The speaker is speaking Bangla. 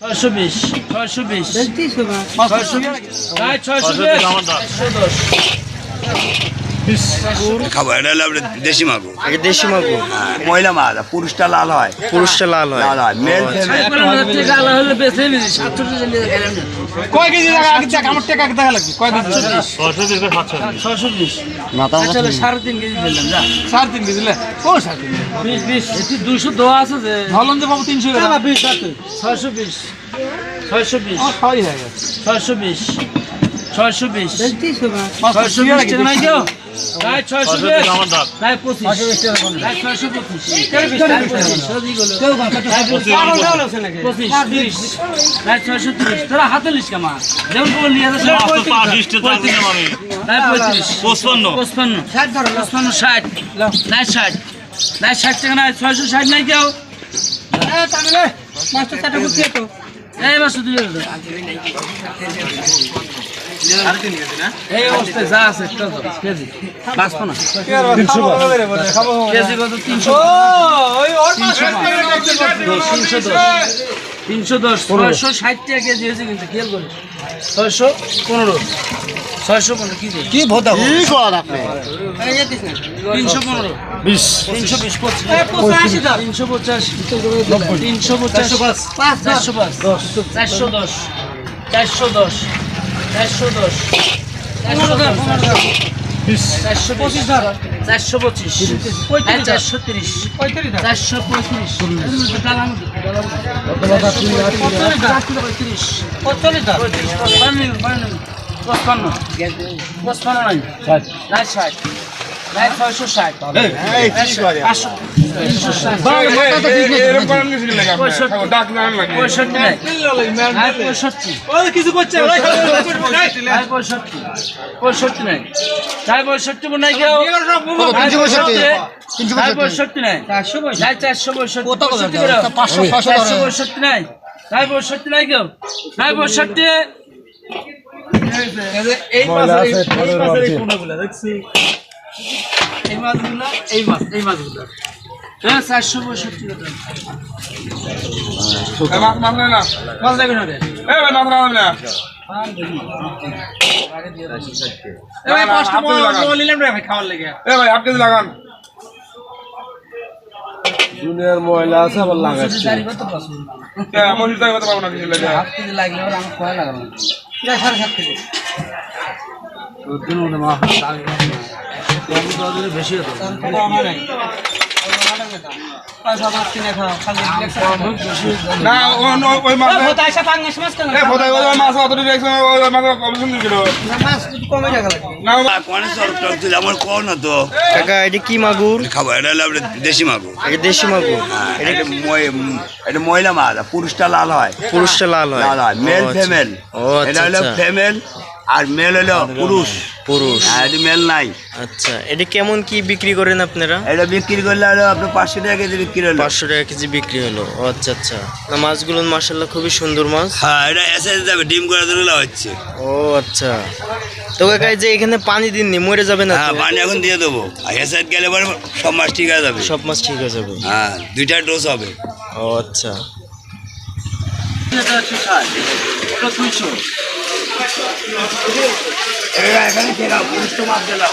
ছয়শো বিশ ছয়শো বিশ বলতিস বাবা ছয়শো প্রায় ছয়শো বিশ ছয়শো দশ খাব এটা হলো দেশি মাগুর। দেশি মাগুর। হ্যাঁ, মহিলা মাছ পুরুষটা লাল হয়। পুরুষটা লাল হয়। লাল হয় মেল গেলাম। কয় কেজি টাকা আগে দেখ আমার টাকা দেখা লাগবে। কয় কেজি? ছয়শো বিশ আচ্ছা সাড়ে তিন কেজি দিলাম যা। সাড়ে তিন কেজি লে। ও সাড়ে তিন বিশ বিশ। দেওয়া আছে যে। ধরলাম যে বাবু তিনশো টাকা। বিশ ছয়শো বিশ। ছয়শো বিশ। হয়ে ছয়শো বিশ। ছয়শো বিশ। ছয়শো বিশ নাই কেউ? ছয়শো বিশ তোরা হাতে লিস কামা যেমন করে নিয়ে আসে প্রায় পঁয়ত্রিশ। পঁচপান্ন। পঁচপান্ন। পঁচপান্ন ষাট। নাই ষাট। নাই ষাট টাকা নাই ছয়শো ষাট নাই কেউ। মাস্টার চাটা করতে তো এই মাস দুই এই অবস্থায় যা আছে কেজি। পাঁচশো না। কেজি কত? তিনশো তিনশো দশ তিনশো দশ ছয়শো ষাট টাকা কেজি হয়েছে কিন্তু খেয়াল করে। ছয়শো পনেরো। ছয়শো পনেরো কি দিয়ে? কি ভোতা তিনশো পনেরো। বিশ। তিনশো বিশ পঁচিশ। তিনশো পঁচাশি। তিনশো পঁচাশি। চারশো পাঁচ। চারশো দশ। চারশো দশ। চারশো দশ। চারশো দশ চারশো পঁচিশ চারশো পঁচিশ হ্যাঁ, চারশো তিরিশ চারশো পঁয়ত্রিশ পঁয়ত্রিশ পঁয়ত্রিশ পঁচপান্ন পঁচপান্ন নাই ষাট কিছু করছে নাই। পঁয়ষট্টি নাই নাই পঁয়ষট্টি নাই কেউ। নাই পঁয়ষট্টি? নাই। চারশো পঁয়ষট্টি। চারশো পঁয়ষট্টি। নাই নাই পঁয়ষট্টি নাই। কেউ। নাই পঁয়ষট্টি এই মাছ এই মাছের এই পোনাগুলা দেখছি। এই মাছগুলা এই মাছ এই মাছগুলা। হ্যাঁ চারশো পঁয়ষট্টি টাকা। মাছ দেখবেন ওটা দুনিয়ার ময়লা আছে আবার লাগাচ্ছে। কেজি? লাগলে বেশি হতো না তো কাকা কি মাগুর? খাব এটা হলো দেশি মাগুর। এটা দেশি মাগুর? হ্যাঁ, এটা মহিলা মাছ আর পুরুষটা লাল হয়। পুরুষটা লাল হয়। লাল হয় মেল ও আচ্ছা। ও এটা আচ্ছা হলো আচ্ছা ফিমেল আর মেল হলো পুরুষ। পুরুষ। হ্যাঁ এটা মেল নাই। আচ্ছা এটা কেমন কি বিক্রি করেন আপনারা? এটা বিক্রি করলে হলো আপনার পাঁচশো টাকা কেজি বিক্রি হলো। পাঁচশো টাকা কেজি বিক্রি হলো। ও আচ্ছা আচ্ছা। না মাছগুলো মার্শাল্লাহ খুবই সুন্দর মাছ। হ্যাঁ এটা এসে যাবে ডিম করে তুলে হচ্ছে। ও আচ্ছা। তো কাকা যে এখানে পানি দিননি মরে যাবে না হ্যাঁ পানি এখন দিয়ে দেবো। আর এসে গেলে পরে সব মাছ ঠিক হয়ে যাবে। সব মাছ ঠিক হয়ে যাবে। হ্যাঁ দুইটা ডোজ হবে। ও আচ্ছা। এটা একশো ষাট ওটা দুইশো এখানে গেলাম উনিশশো মাছ গেলাম